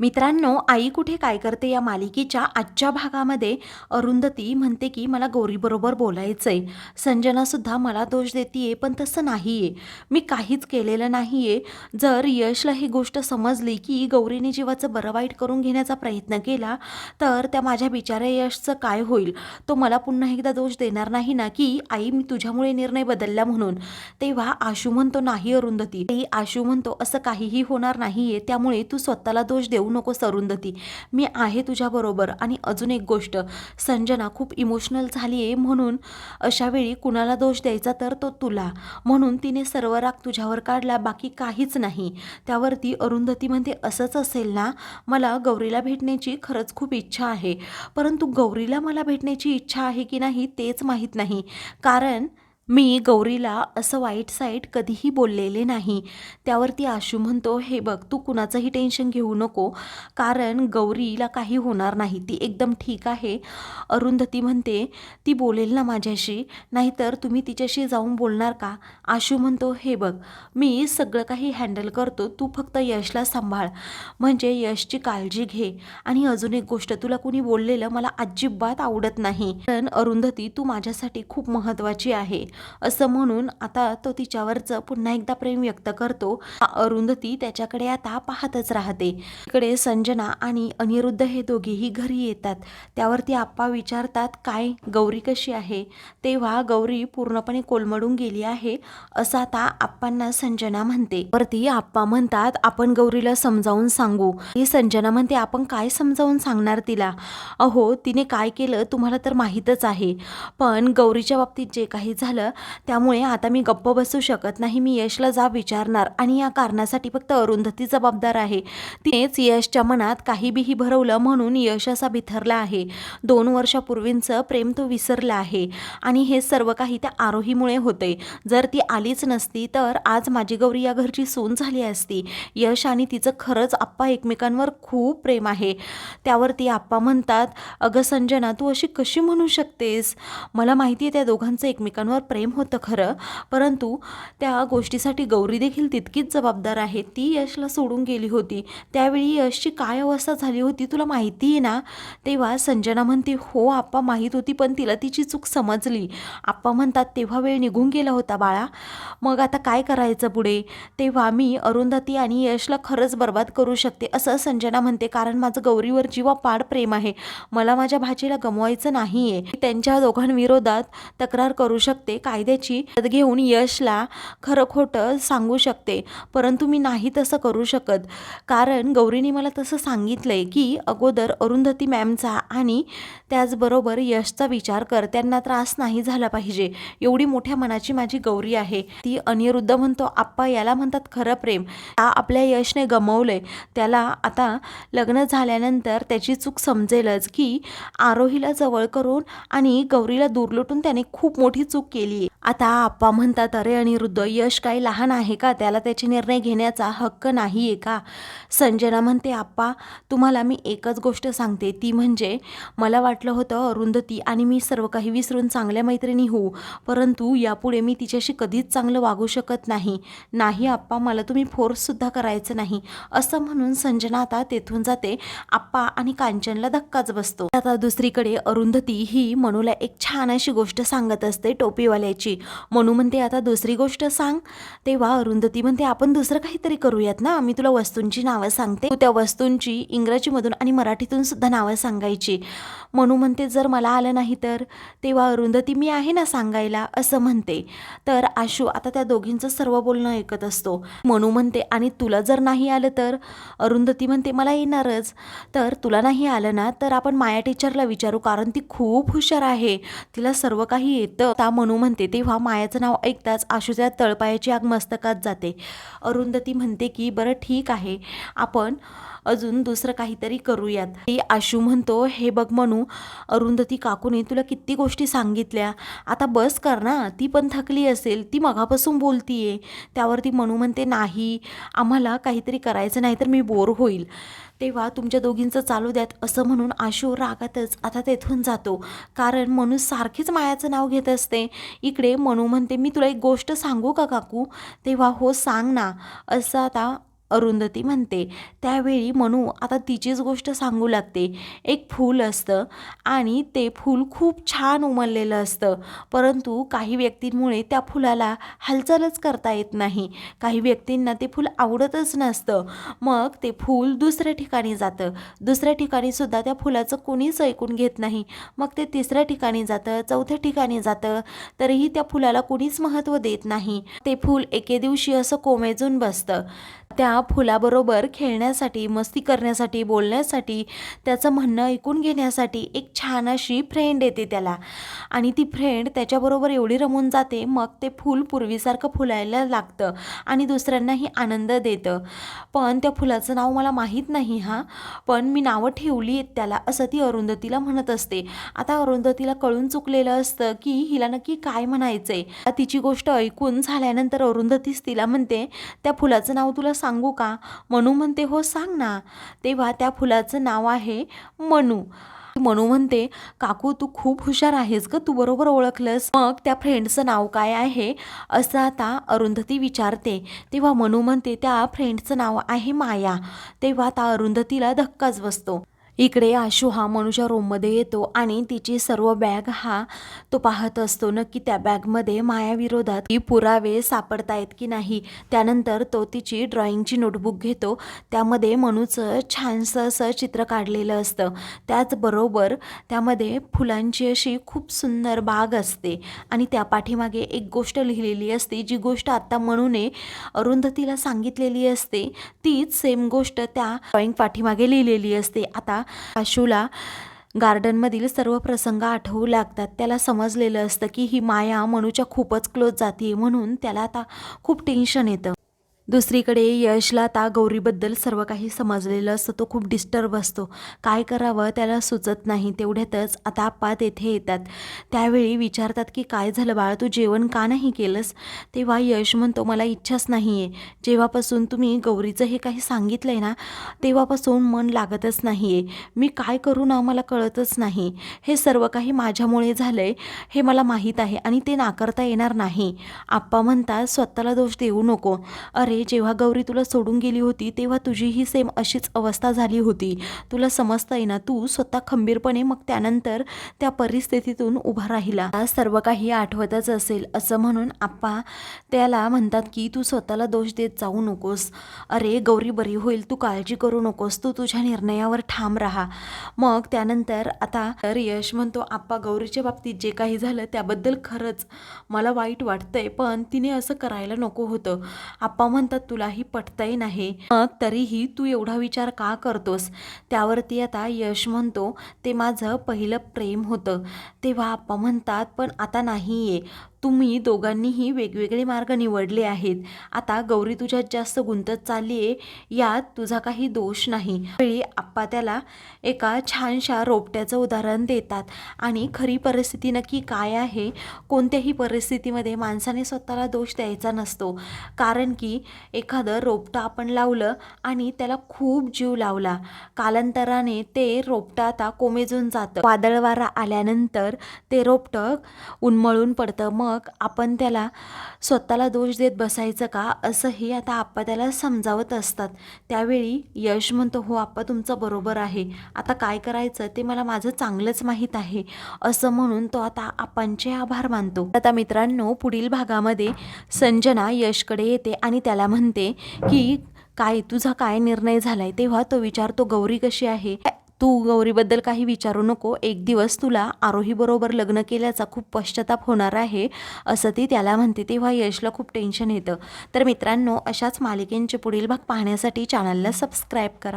मित्रांनो आई कुठे काय करते या मालिकेच्या आजच्या भागामध्ये? अरुंधती म्हणते की मला गौरीबरोबर बोलायचं आहे संजनासुद्धा मला दोष देते पण तसं नाही आहे मी काहीच केलेलं नाही आहे जर यशला ही गोष्ट समजली की गौरीने जीवाचं बरं वाईट करून घेण्याचा प्रयत्न केला तर त्या माझ्या बिचाऱ्या यशचं काय होईल? तो मला पुन्हा एकदा दोष देणार नाही ना की आई मी तुझ्यामुळे निर्णय बदलला म्हणून. तेव्हा आशू म्हणतो नाही अरुंधती. ते आशू म्हणतो असं काहीही होणार नाही आहे त्यामुळे तू स्वतःला दोष देऊ नकोस अरुंधती मी आहे तुझ्याबरोबर आणि अजून एक गोष्ट. संजना खूप इमोशनल झाली आहे म्हणून अशावेळी कुणाला दोष द्यायचा तर तो तुला. म्हणून तिने सर्व राग तुझ्यावर काढला. बाकी काहीच नाही. त्यावरती अरुंधती म्हणते असंच असेल ना? मला गौरीला भेटण्याची खरंच खूप इच्छा आहे. परंतु गौरीला मला भेटण्याची इच्छा आहे की नाही तेच माहीत नाही. कारण मी गौरीला असं वाईट साईट कधीही बोललेले नाही. त्यावरती आशू म्हणतो हे बघ तू कुणाचंही टेन्शन घेऊ नको. कारण गौरीला काही होणार नाही. ती एकदम ठीक आहे. अरुंधती म्हणते ती बोलेल ना माझ्याशी. नाहीतर तुम्ही तिच्याशी जाऊन बोलणार का? आशू म्हणतो हे बघ मी सगळं काही हँडल करतो. तू फक्त यशला सांभाळ. म्हणजे यशची काळजी घे. आणि अजून एक गोष्ट तुला कुणी बोललेलं मला अजिबात आवडत नाही. कारण अरुंधती तू माझ्यासाठी खूप महत्त्वाची आहे. असं म्हणून आता तो तिच्यावरचं पुन्हा एकदा प्रेम व्यक्त करतो. अरुंधती त्याच्याकडे आता पाहतच राहते. इकडे संजना आणि अनिरुद्ध हे दोघेही घरी येतात. त्यावरती आप्पा विचारतात काय गौरी कशी आहे? तेव्हा गौरी पूर्णपणे कोलमडून गेली आहे असं आता आप्पांना संजना म्हणते. वरती आप्पा म्हणतात आपण गौरीला समजावून सांगू. ही संजना म्हणते आपण काय समजावून सांगणार तिला? अहो तिने काय केलं तुम्हाला तर माहीतच आहे. पण गौरीच्या बाबतीत जे काही झालं त्यामुळे आता मी गप्प बसू शकत नाही मी यशला जा विचारणार आणि या कारणासाठी फक्त अरुंधती जबाबदार आहे. तिनेच यशच्या मनात काही बीही भरवलं म्हणून यश असा बिथरला आहे. दोन वर्षापूर्वींचं प्रेम तो विसरला आहे आणि हे सर्व काही त्या आरोहीमुळे होते जर ती आलीच नसती तर आज माझी गौरी या घरची सून झाली असती. यश आणि तिचं खरंच आप्पा एकमेकांवर खूप प्रेम आहे. त्यावरती आप्पा म्हणतात अगं संजना तू अशी कशी म्हणू शकतेस? मला माहिती आहे त्या दोघांचं एकमेकांवर प्रेम प्रेम होतं खरं. परंतु त्या गोष्टीसाठी गौरी देखील तितकीच जबाबदार आहे. ती यशला सोडून गेली होती. त्यावेळी यशची काय अवस्था झाली होती तुला माहिती आहे ना? तेव्हा संजना म्हणते हो आप्पा माहीत होती पण तिला तिची चूक समजली. आप्पा म्हणतात तेव्हा वेळ निघून गेला होता बाळा. मग आता काय करायचं पुढे? तेव्हा मी अरुंधती आणि यशला खरंच बर्बाद करू शकते असं संजना म्हणते. कारण माझं गौरीवर जीवा पाड प्रेम आहे. मला माझ्या भाचीला गमवायचं नाही आहे त्यांच्या दोघांविरोधात तक्रार करू शकते. कायद्याची मदत घेऊन यशला खरं खोटं सांगू शकते. परंतु मी नाही तसं करू शकत. कारण गौरीने मला तसं सांगितलं आहे की अगोदर अरुंधती मॅमचा आणि त्याचबरोबर यशचा विचार कर. त्यांना त्रास नाही झाला पाहिजे. एवढी मोठ्या मनाची माझी गौरी आहे. ती अनिरुद्ध म्हणतो आप्पा याला म्हणतात खरं प्रेम. आपल्या यशने गमवलंय. त्याला आता लग्न झाल्यानंतर त्याची चूक समजेलच की आरोहीला जवळ करून आणि गौरीला दुरलुटून त्याने खूप मोठी चूक केली. केली. आता आप्पा म्हणतात अरे अनिरुद्ध यश काही लहान आहे का? त्याला त्याचे निर्णय घेण्याचा हक्क नाही आहे का? संजना म्हणते आप्पा तुम्हाला मी एकच गोष्ट सांगते. ती म्हणजे मला वाटलं होतं अरुंधती आणि मी सर्व काही विसरून चांगल्या मैत्रिणी होऊ. परंतु यापुढे मी तिच्याशी कधीच चांगलं वागू शकत नाही. नाही आप्पा मला तुम्ही फोर्ससुद्धा करायचं नाही. असं म्हणून संजना आता तेथून जाते. आप्पा आणि कांचनला धक्काच बसतो. आता दुसरीकडे अरुंधती ही मनूला एक छान अशी गोष्ट सांगत असते टोपीवर टोपीवाल्याची मनू म्हणते आता दुसरी गोष्ट सांग. तेव्हा अरुंधती म्हणते आपण दुसरं काहीतरी करूयात ना? मी तुला वस्तूंची नावं सांगते. तू त्या वस्तूंची इंग्रजीमधून आणि मराठीतून सुद्धा नावं सांगायची. मनू म्हणते जर मला आलं नाही तर? तेव्हा अरुंधती मी आहे ना सांगायला असं म्हणते. तर आशू आता त्या दोघींचं सर्व बोलणं ऐकत असतो. मनू म्हणते आणि तुला जर नाही आलं तर? अरुंधती म्हणते मला येणारच. तर तुला नाही आलं ना तर आपण माया टीचरला विचारू कारण ती खूप हुशार आहे. तिला सर्व काही येतं. ता मनू म्हणते तेव्हा मायाचं नाव ऐकताच आशूच्या तळपायाची आग मस्तकात जाते. अरुंधती म्हणते की बरं ठीक आहे. आपण अजून दुसरं काहीतरी करूयात. ती आशू म्हणतो हे बघ म्हणू अरुंधती काकूने तुला किती गोष्टी सांगितल्या. आता बस कर ना ती पण थकली असेल ती मगापासून बोलतीये. त्यावरती म्हणू म्हणते नाही आम्हाला काहीतरी करायचं नाही तर मी बोर होईल. तेव्हा तुमच्या दोघींचं चालू द्यात असं म्हणून आशू रागातच आता तेथून जातो. कारण मनू सारखीच मायाचं नाव घेत असते. इकडे मनू म्हणते मी तुला एक गोष्ट सांगू का काकू? तेव्हा हो सांग ना. असं आता अरुंधती म्हणते त्यावेळी मनू आता तिचीच गोष्ट सांगू लागते. एक फूल असतं आणि ते फूल खूप छान उमललेलं असतं. परंतु काही व्यक्तींमुळे त्या फुलाला हालचालच करता येत नाही. काही व्यक्तींना ते फूल आवडतच नसतं. मग ते फूल दुसऱ्या ठिकाणी जातं. दुसऱ्या ठिकाणी सुद्धा त्या फुलाचं कोणीच ऐकून घेत नाही. मग ते तिसऱ्या ठिकाणी जातं चौथ्या ठिकाणी जातं. तरीही त्या फुलाला कोणीच महत्त्व देत नाही. ते फूल एके दिवशी असं कोमेजून बसतं. त्या फुलाबरोबर खेळण्यासाठी मस्ती करण्यासाठी बोलण्यासाठी त्याचं म्हणणं ऐकून घेण्यासाठी एक छान अशी फ्रेंड येते त्याला. आणि ती फ्रेंड त्याच्याबरोबर एवढी रमून जाते मग ते फूल पूर्वीसारखं फुलायला लागतं आणि दुसऱ्यांनाही आनंद देतं. पण त्या फुलाचं नाव मला माहीत नाही हां. पण मी नावं ठेवली आहेत त्याला असं ती अरुंधतीला म्हणत असते. आता अरुंधतीला कळून चुकलेलं असतं की हिला नक्की काय म्हणायचंय. तिची गोष्ट ऐकून झाल्यानंतर अरुंधतीच तिला म्हणते त्या फुलाचं नाव तुला सांगू का? मनू म्हणते हो सांग ना. तेव्हा त्या फुलाचं नाव आहे मनू. मनू म्हणते काकू तू खूप हुशार आहेस ग तू बरोबर ओळखलंस. मग त्या फ्रेंडचं नाव काय आहे? असं आता अरुंधती विचारते. तेव्हा मनू म्हणते त्या फ्रेंडचं नाव आहे माया. तेव्हा आता अरुंधतीला धक्काच बसतो. इकडे आशू हा मनुच्या रूममध्ये येतो आणि तिची सर्व बॅग हा तो पाहत असतो नक्की त्या बॅगमध्ये मायाविरोधात ती पुरावे सापडतायत की नाही. त्यानंतर तो तिची ड्रॉइंगची नोटबुक घेतो. त्यामध्ये मनूचं छानसं असं चित्र काढलेलं असतं. त्याचबरोबर त्यामध्ये फुलांची अशी खूप सुंदर बाग असते. आणि त्या पाठीमागे एक गोष्ट लिहिलेली असते जी गोष्ट आत्ता मनूने अरुंधतीला सांगितलेली असते. तीच सेम गोष्ट त्या ड्रॉइंग पाठीमागे लिहिलेली असते. आता आशूला गार्डनमधील सर्व प्रसंग आठवू लागतात. त्याला समजलेलं असतं की ही माया मनूच्या खूपच क्लोज जाते म्हणून त्याला आता खूप टेन्शन येतं. दुसरीकडे यशला आता गौरीबद्दल सर्व काही समजलेलं असतं. तो खूप डिस्टर्ब असतो. काय करावं त्याला सुचत नाही. तेवढ्यातच आता आप्पा तेथे येतात. त्यावेळी विचारतात की काय झालं बाळा? तू जेवण का नाही केलंस? तेव्हा यश म्हणतो मला इच्छाच नाही आहे जेव्हापासून तुम्ही गौरीचं हे काही सांगितलं आहे ना तेव्हापासून मन लागतच नाही आहे मी काय करू ना मला कळतच नाही. हे सर्व काही माझ्यामुळे झालं आहे हे मला माहीत आहे आणि ते नाकारता येणार नाही. आप्पा म्हणतात स्वतःला दोष देऊ नको. अरे जेव्हा गौरी तुला सोडून गेली होती तेव्हा तुझीही सेम अशीच अवस्था झाली होती. तुला समजतंय ना तू स्वतः खंबीरपणे मग त्यानंतर त्या परिस्थितीतून उभा राहिला. आज सर्व काही आठवतच असेल असं म्हणून आप्पा त्याला म्हणतात की तू स्वतःला दोष देत जाऊ नकोस. अरे गौरी बरी होईल तू काळजी करू नकोस तू तुझ्या निर्णयावर ठाम राहा. मग त्यानंतर आता तर यश म्हणतो आप्पा गौरीच्या बाबतीत जे काही झालं त्याबद्दल खरंच मला वाईट वाटतंय पण तिने असं करायला नको होतं. आप्पा म्हणतात तुलाही पटतंय नाही मग तरीही तू एवढा विचार का करतोस? त्यावरती आता यश म्हणतो ते माझं पहिलं प्रेम होतं. तेव्हा आप्पा म्हणतात पण आता नाही आहे तुम्ही दोघांनीही वेगवेगळे मार्ग निवडले आहेत. आता गौरी तुझ्यात जास्त गुंतत चालली आहे यात तुझा काही दोष नाही. वेळी आप्पा त्याला एका छानशा रोपट्याचं उदाहरण देतात. आणि खरी परिस्थिती नक्की काय आहे? कोणत्याही परिस्थितीमध्ये माणसाने स्वतःला दोष द्यायचा नसतो. कारण की एखादं रोपटं आपण लावलं आणि त्याला खूप जीव लावला. कालांतराने ते रोपटं आता कोमेजून जातं. वादळ वारा आल्यानंतर ते रोपटं उन्मळून पडतं. मग आपण त्याला स्वतःला दोष देत बसायचं का? असंही आता आप्पा त्याला समजावत असतात. त्यावेळी यश म्हणतो हो आप्पा तुमचं बरोबर आहे. आता काय करायचं? ते मला माझं चांगलंच माहीत आहे. असं म्हणून तो आता आप्पांचे आभार मानतो. आता मित्रांनो पुढील भागामध्ये संजना यशकडे येते आणि त्याला त्याला म्हणते की काय तुझा काय निर्णय झालाय? तेव्हा तो विचारतो गौरी कशी आहे? तू गौरीबद्दल काही विचारू नको. एक दिवस तुला आरोहीबरोबर लग्न केल्याचा खूप पश्चाताप होणार आहे असं ती त्याला म्हणते. तेव्हा यशला खूप टेन्शन येतं. तर मित्रांनो अशाच मालिकेंचे पुढील भाग पाहण्यासाठी चॅनलला सबस्क्राईब करा.